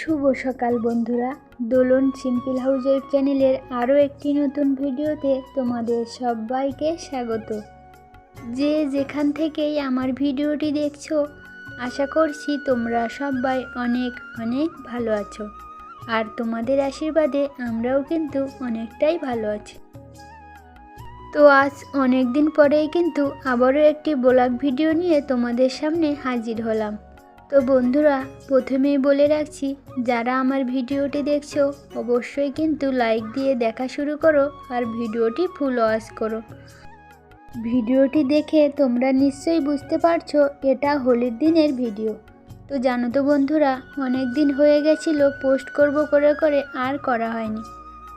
শুভ সকাল বন্ধুরা। দোলন simple house web চ্যানেলের আরও একটি নতুন ভিডিওতে তোমাদের সবাইকে স্বাগত। যে যেখান থেকেই আমার ভিডিওটি দেখছ, আশা করছি তোমরা সবাই অনেক অনেক ভালো আছো। আর তোমাদের আশীর্বাদে আমরাও কিন্তু অনেকটাই ভালো আছি। তো আজ অনেক দিন পরেই কিন্তু আবারও একটি ব্লগ ভিডিও নিয়ে তোমাদের সামনে হাজির হলাম। তো বন্ধুরা, প্রথমেই বলে রাখছি, যারা আমার ভিডিওটি দেখছ, অবশ্যই কিন্তু লাইক দিয়ে দেখা শুরু করো আর ভিডিওটি ফুল ওয়াশ করো। ভিডিওটি দেখে তোমরা নিশ্চয়ই বুঝতে পারছ, এটা হোলির দিনের ভিডিও। তো জানো তো বন্ধুরা, অনেক দিন হয়ে গেছিল, পোস্ট করব করে করে আর করা হয়নি।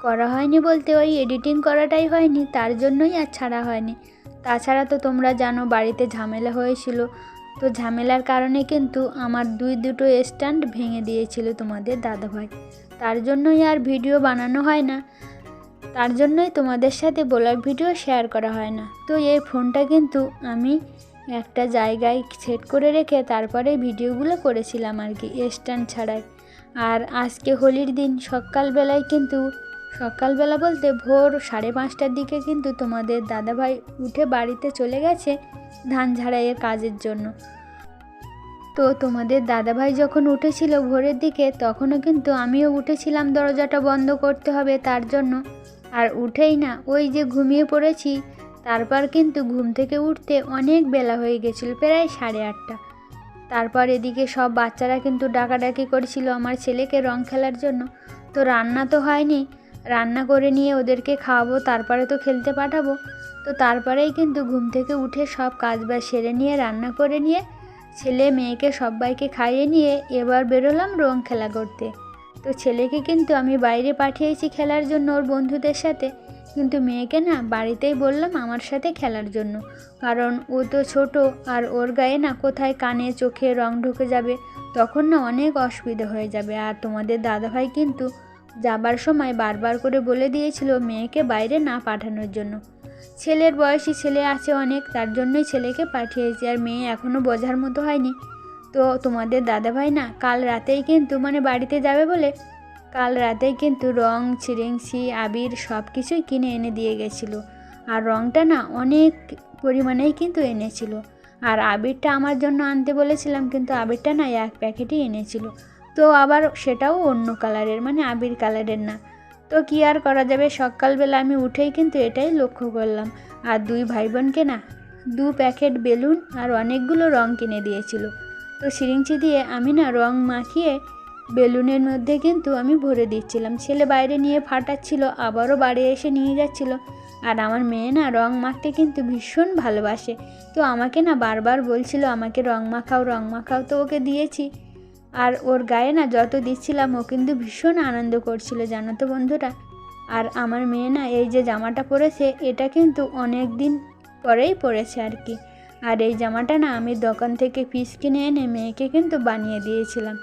করা হয়নি বলতে ওই এডিটিং করাটাই হয়নি, তার জন্যই আর ছাড়া হয়নি। তাছাড়া তো তোমরা জানো, বাড়িতে ঝামেলা হয়েছিল তো ঝামেলার কারণে কিন্তু আমার দুই দুটো স্ট্যান্ড ভেঙে দিয়েছিল তোমাদের দাদাভাই। তার জন্যই আর ভিডিও বানানো হয় না। তার জন্যই তোমাদের সাথে ব্লগ ভিডিও শেয়ার করা হয় না। তো এই ফোনটা কিন্তু আমি একটা জায়গায় সেট করে রেখে তারপরে ভিডিওগুলো করেছিলাম আর কি, স্ট্যান্ড ছাড়াই। আর আজকে হোলির দিন সকালবেলায় কিন্তু সকালবেলা বলতে ভোর সাড়ে পাঁচটার দিকে কিন্তু তোমাদের দাদাভাই উঠে বাড়িতে চলে গেছে ধান ঝাড়াইয়ের কাজের জন্য। তো তোমাদের দাদাভাই যখন উঠেছিল ভোরের দিকে, তখনও কিন্তু আমিও উঠেছিলাম দরজাটা বন্ধ করতে হবে তার জন্য। আর উঠেই না, ওই যে ঘুমিয়ে পড়েছি, তারপর কিন্তু ঘুম থেকে উঠতে অনেক বেলা হয়ে গেছিল, প্রায় সাড়ে আটটা। তারপর এদিকে সব বাচ্চারা কিন্তু ডাকাডাকি করেছিল আমার ছেলেকে রং খেলার জন্য। তো রান্না তো হয়নি রান্না করে নিয়ে ওদেরকে খাওয়াবো, তারপরে তো খেলতে পাঠাবো। তো তারপরেই কিন্তু ঘুম থেকে উঠে সব কাজ বাজ সেরে নিয়ে, রান্না করে নিয়ে, ছেলে মেয়েকে সবাইকে খাইয়ে নিয়ে এবার বেরোলাম রং খেলা করতে। তো ছেলেকে কিন্তু আমি বাইরে পাঠিয়েছি খেলার জন্য ওর বন্ধুদের সাথে। কিন্তু মেয়েকে না বাড়িতেই বললাম আমার সাথে খেলার জন্য। কারণ ও তো ছোট আর ওর গায়ে না কোথায় কানে চোখে রং ঢুকে যাবে, তখন না অনেক অসুবিধা হয়ে যাবে। আর তোমাদের দাদাভাই কিন্তু যাবার সময় বারবার করে বলে দিয়েছিল মেয়েকে বাইরে না পাঠানোর জন্য। ছেলের বয়সী ছেলে আছে অনেক, তার জন্যই ছেলেকে পাঠিয়েছি আর মেয়ে এখনও বোঝার মতো হয়নি। তো তোমাদের দাদাভাই না কাল রাতেই কিন্তু মানে বাড়িতে যাবে বলে কাল রাতেই কিন্তু রং ছিরেংসি আবির সব কিছুই কিনে এনে দিয়ে গেছিল। আর রংটা না অনেক পরিমাণেই কিন্তু এনেছিল। আর আবিরটা আমার জন্য আনতে বলেছিলাম কিন্তু আবিরটা না এক প্যাকেটই এনেছিল। তো আবার সেটাও অন্য কালারের মানে আবির কালারের না। তো কী আর করা যাবে? সকালবেলা আমি উঠেই কিন্তু এটাই লক্ষ্য করলাম। আর দুই ভাই বোনকে না, দু প্যাকেট বেলুন আর অনেকগুলো রং কিনে দিয়েছিল। তো সিরিঞ্চি দিয়ে আমি না রং মাখিয়ে বেলুনের মধ্যে কিন্তু আমি ভরে দিচ্ছিলাম। ছেলে বাইরে নিয়ে ফাটাচ্ছিল, আবারও বাড়ি এসে নিয়ে যাচ্ছিল। আর আমার মেয়ে না রং মাখতে কিন্তু ভীষণ ভালোবাসে। তো আমাকে না বারবার বলছিল, আমাকে রং মাখাও রং মাখাও, তো ওকে দিয়েছি। আর ওর গায়ে না যত দিচ্ছিলাম, ও কিন্তু ভীষণ আনন্দ করছিল, জানো তো বন্ধুরা? আর আমার মেয়ে না এই যে জামাটা পরেছে, এটা কিন্তু অনেক দিন পরেই পরেছে আর কি। আর এই জামাটা না আমি দোকান থেকে পিস কিনে এনে মেয়েকে কিন্তু বানিয়ে দিয়েছিলাম।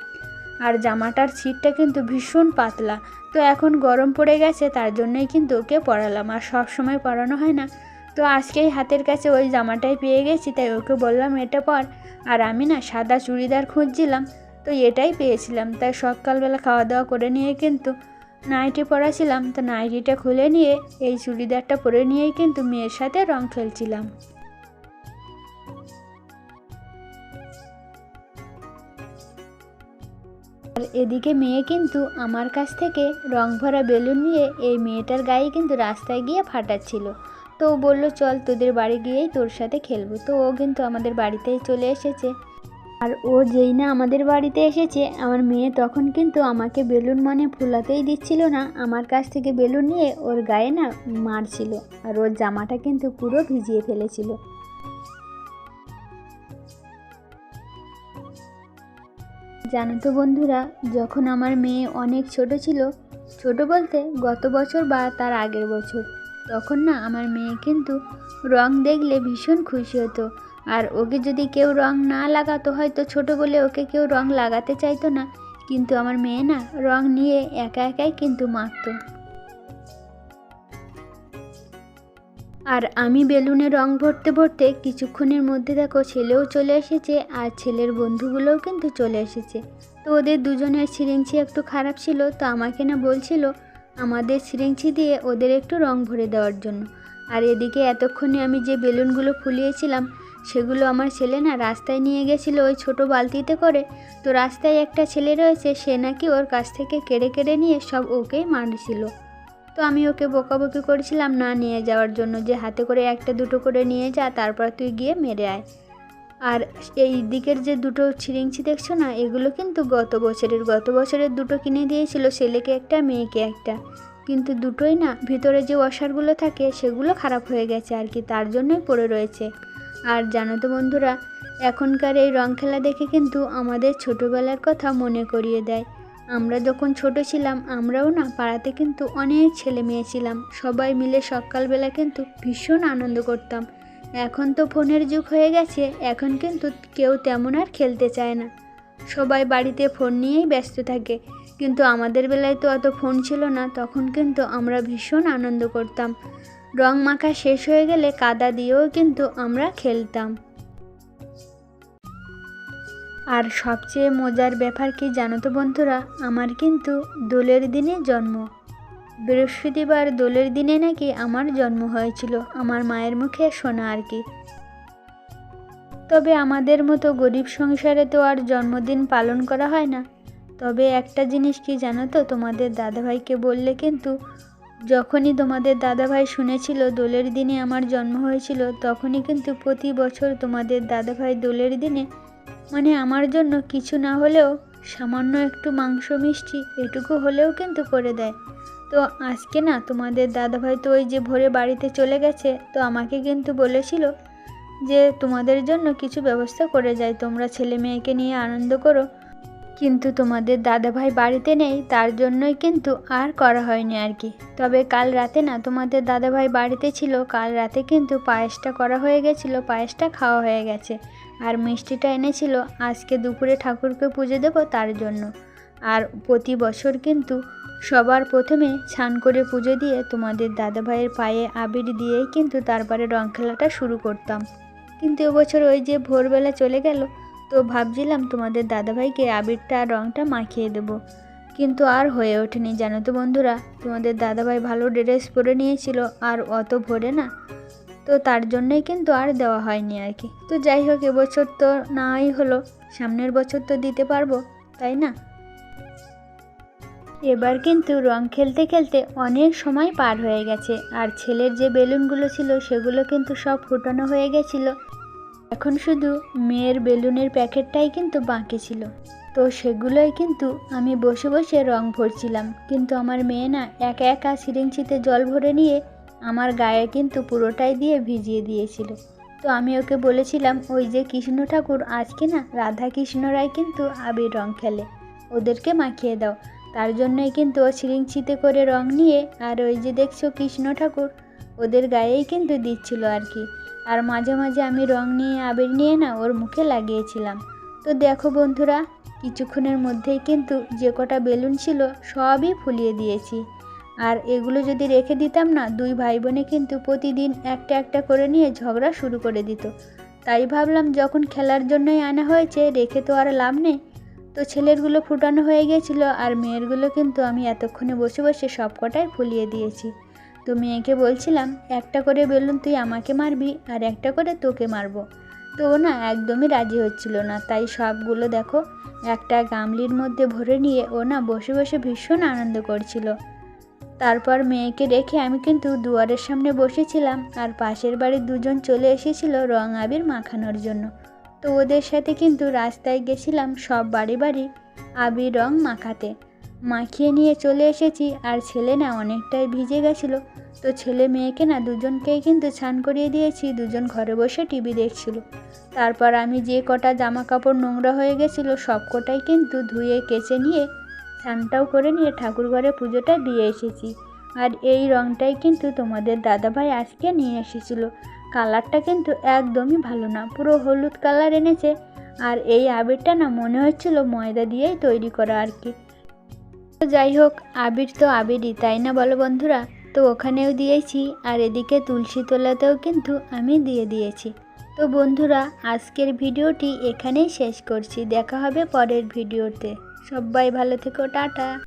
আর জামাটার ছিটটা কিন্তু ভীষণ পাতলা। তো এখন গরম পড়ে গেছে, তার জন্যই কিন্তু ওকে পরালাম। আর সব সময় পরানো হয় না। তো আজকেই হাতের কাছে ওই জামাটাই পেয়ে গেছি, তাই ওকে বললাম, এটা পর। আর আমি না সাদা চুড়িদার খুঁজছিলাম। তো এটাই পেয়েছিলাম। তাই সকালবেলা খাওয়া দাওয়া করে নিয়ে কিন্তু নাইটি পরাছিলাম। তো নাইটিটা খুলে নিয়ে, এই চুড়িদারটা পরে নিয়েই কিন্তু মেয়ের সাথে রং খেলছিলাম। আর এদিকে মেয়ে কিন্তু আমার কাছ থেকে রং ভরা বেলুন নিয়ে এই মেয়েটার গায়ে কিন্তু রাস্তায় গিয়ে ফাটাচ্ছিল। তো ও বলল, চল তোদের বাড়ি গিয়েই তোর সাথে খেলব। তো ও কিন্তু আমাদের বাড়িতেই চলে এসেছে। আর ও যেই না আমাদের বাড়িতে এসেছে, আমার মেয়ে তখন কিন্তু আমাকে বেলুন মানে ফুলাতেই দিচ্ছিল না। আমার কাছ থেকে বেলুন নিয়ে ওর গায়ে না মারছিল আর ওর জামাটা কিন্তু পুরো ভিজিয়ে ফেলেছিল। জানো তো বন্ধুরা, যখন আমার মেয়ে অনেক ছোট ছিল, ছোট বলতে গত বছর বা তার আগের বছর, তখন না আমার মেয়ে কিন্তু রং দেখলে ভীষণ খুশি হতো। আর ওকে যদি কেউ রং না লাগাতো, হয়তো ছোট বলে ওকে কেউ রং লাগাতে চাইতো না। কিন্তু আমার মেয়ে না, রং নিয়ে একা একাই কিন্তু মাখতো আর আমি বেলুনে রং ভরতে ভরতে কিছুক্ষণের মধ্যে দেখো ছেলেও চলে এসেছে, আর ছেলের বন্ধুগুলোও কিন্তু চলে এসেছে। তো ওদের দুজনের সিরিঞ্চি একটু খারাপ ছিল, তো আমাকে না বলছিল আমাদের সিরিঞ্চি দিয়ে ওদের একটু রং ভরে দেওয়ার জন্য। আর এদিকে এতক্ষণে আমি যে বেলুনগুলো ফুলিয়েছিলাম সেগুলো আমার ছেলে না রাস্তায় নিয়ে গেছিল ওই ছোট বালতিতে করে। তো রাস্তায় একটা ছেলে রয়েছে, সে নাকি ওর কাছ থেকে কেড়ে কেড়ে নিয়ে সব ওকেই মারছিল। তো আমি ওকে বকাবকি করেছিলাম না নিয়ে যাওয়ার জন্য যে হাতে করে একটা দুটো করে নিয়ে যা, তারপর তুই গিয়ে মেরে আয়। আর এই দিকের যে দুটো ছিরিংছি দেখছ না, এগুলো কিন্তু গত বছরের গত বছরের দুটো কিনে দিয়েছিল ছেলেকে একটা, মেয়েকে একটা। কিন্তু দুটোই না, ভিতরে যে ওয়াশারগুলো থাকে, সেগুলো খারাপ হয়ে গেছে আর কি, তার জন্যই পড়ে রয়েছে। আর জানো তো বন্ধুরা, এখনকার এই রং খেলা দেখে কিন্তু আমাদের ছোটোবেলার কথা মনে করিয়ে দেয়। আমরা যখন ছোট ছিলাম, আমরাও না পাড়াতে কিন্তু অনেক ছেলে মেয়ে ছিলাম। সবাই মিলে সকালবেলা কিন্তু ভীষণ আনন্দ করতাম। এখন তো ফোনের যুগ হয়ে গেছে, এখন কিন্তু কেউ তেমন আর খেলতে চায় না। সবাই বাড়িতে ফোন নিয়েই ব্যস্ত থাকে। কিন্তু আমাদের বেলায় তো অত ফোন ছিল না, তখন কিন্তু আমরা ভীষণ আনন্দ করতাম। রং মাখা শেষ হয়ে গেলে কাদা দিয়েও কিন্তু আমরা খেলতাম। আর সবচেয়ে মজার ব্যাপার কি জানো তো বন্ধুরা? আমার কিন্তু দোলের দিনে জন্ম। বৃহস্পতিবার দোলের দিনে নাকি আমার জন্ম হয়েছিল, আমার মায়ের মুখে শোনা আর কি। তবে আমাদের মতো গরিব সংসারে তো আর জন্মদিন পালন করা হয় না। তবে একটা জিনিস কি জানো তো, তোমাদের দাদাভাইকে বললে কিন্তু যখনই তোমাদের দাদাভাই শুনেছিল দোলের দিনে আমার জন্ম হয়েছিল, তখনই কিন্তু প্রতি বছর তোমাদের দাদাভাই দোলের দিনে মানে আমার জন্য কিছু না হলেও সামান্য একটু মাংস মিষ্টি এটুকু হলেও কিন্তু করে দেয়। তো আজকে না তোমাদের দাদাভাই তো ওই যে ভোরে বাড়িতে চলে গেছে, তো আমাকে কিন্তু বলেছিল যে তোমাদের জন্য কিছু ব্যবস্থা করে যায় তোমরা ছেলে মেয়েকে নিয়ে আনন্দ করো। কিন্তু তোমাদের দাদাভাই বাড়িতে নেই, তার জন্যই কিন্তু আর করা হয়নি আর কি। তবে কাল রাতে না, তোমাদের দাদাভাই বাড়িতে ছিল, কাল রাতে কিন্তু পায়েসটা করা হয়ে গেছিল, পায়েসটা খাওয়া হয়ে গেছে। আর মিষ্টিটা এনেছিল, আজকে দুপুরে ঠাকুরকে পুজো দেব তার জন্য। আর প্রতি বছর কিন্তু সবার প্রথমে ছান করে পুজো দিয়ে তোমাদের দাদাভাইয়ের পায়ে আবির দিয়েই কিন্তু তারপরে রং খেলাটা শুরু করতাম। কিন্তু এবছর ওই যে ভোরবেলা চলে গেল তো ভাবছিলাম তোমাদের দাদাভাইকে আবিরটা আর রঙটা মাখিয়ে দেব। কিন্তু আর হয়ে ওঠেনি, জানো তো বন্ধুরা। তোমাদের দাদাভাই ভালো ড্রেস পরে নিয়েছিল, আর অত ভোরে না। তো তার জন্যই কিন্তু আর দেওয়া হয়নি আর কি। তো যাই হোক, এবছর তো নাই হলো। সামনের বছর তো দিতে পারব, তাই না? এবার কিন্তু রং খেলতে খেলতে অনেক সময় পার হয়ে গেছে। আর ছেলের যে বেলুনগুলো ছিল, সেগুলো কিন্তু সব ফুটানো হয়ে গেছিল। এখন শুধু মেয়ের বেলুনের প্যাকেটটাই কিন্তু বাকি ছিল। তো সেগুলোই কিন্তু আমি বসে বসে রং ভরছিলাম। কিন্তু আমার মেয়ে না একা একা সিরিঞ্চিতে জল ভরে নিয়ে আমার গায়ে কিন্তু পুরোটাই দিয়ে ভিজিয়ে দিয়েছিল। তো আমি ওকে বলেছিলাম, ওই যে কৃষ্ণ ঠাকুর, আজকে না রাধা কৃষ্ণরাই কিন্তু আবির রং খেলে। ওদেরকে মাখিয়ে দাও। তার জন্যই কিন্তু ও সিরিঞ্চিতে করে রং নিয়ে আর ওই যে দেখছ কৃষ্ণ ঠাকুর, ওদের গায়েই কিন্তু দিচ্ছিল আর কি। আর মাঝে মাঝে আমি রং নিয়ে আবির নিয়ে না ওর মুখে লাগিয়েছিলাম। তো দেখো বন্ধুরা, কিছুক্ষণের মধ্যেই কিন্তু যে কটা বেলুন ছিল সবই ফুলিয়ে দিয়েছি। আর এগুলো যদি রেখে দিতাম না, দুই ভাই বোনে কিন্তু প্রতিদিন একটা একটা করে নিয়ে ঝগড়া শুরু করে দিত। তাই ভাবলাম যখন খেলার জন্যই আনা হয়েছে, রেখে তো আর লাভ নেই। তো ছেলেরগুলো ফুটানো হয়ে গেছিল আর মেয়েরগুলো কিন্তু আমি এতক্ষণে বসে বসে সব কটাই ফুলিয়ে দিয়েছি। তো মেয়েকে বলছিলাম, একটা করে বেলুন তুই আমাকে মারবি আর একটা করে তোকে মারবো। তো ও না, একদমই রাজি হচ্ছিল না। তাই সবগুলো দেখো, একটা গামলির মধ্যে ভরে নিয়ে ও না বসে বসে ভীষণ আনন্দ করছিল। তারপর মেয়েকে রেখে আমি কিন্তু দুয়ারের সামনে বসেছিলাম আর পাশের বাড়ির দুজন চলে এসেছিল রং আবির মাখানোর জন্য। তো ওদের সাথে কিন্তু রাস্তায় গেছিলাম সব বাড়ি বাড়ি আবির রং মাখাতে। মাখিয়ে নিয়ে চলে এসেছি আর ছেলে না অনেকটাই ভিজে গেছিল। তো ছেলে মেয়েকে না দুজনকেই কিন্তু ছান করিয়ে দিয়েছি, দুজন ঘরে বসে টিভি দেখছিল। তারপর আমি যে কটা জামা কাপড় নোংরা হয়ে গেছিল, সব কটাই কিন্তু ধুয়ে, কেচে নিয়ে, স্নানটাও করে নিয়ে ঠাকুর ঘরে পুজোটা দিয়ে এসেছি। আর এই রঙটাই কিন্তু তোমাদের দাদাভাই আজকে নিয়ে এসেছিল। কালারটা কিন্তু একদমই ভালো না, পুরো হলুদ কালার এনেছে। আর এই আবিরটা না মনে হচ্ছিল ময়দা দিয়েই তৈরি করা আর কি। যাই হোক, আবির তো আবিরই, তাই না বলো বন্ধুরা? তো ওখানেও দিয়েছি, আর এদিকে তুলসী তোলাতেও কিন্তু আমি দিয়ে দিয়েছি। তো বন্ধুরা, আজকের ভিডিওটি এখানেই শেষ করছি, দেখা হবে পরের ভিডিওতে। সবাই ভালো থেকো, টাটা।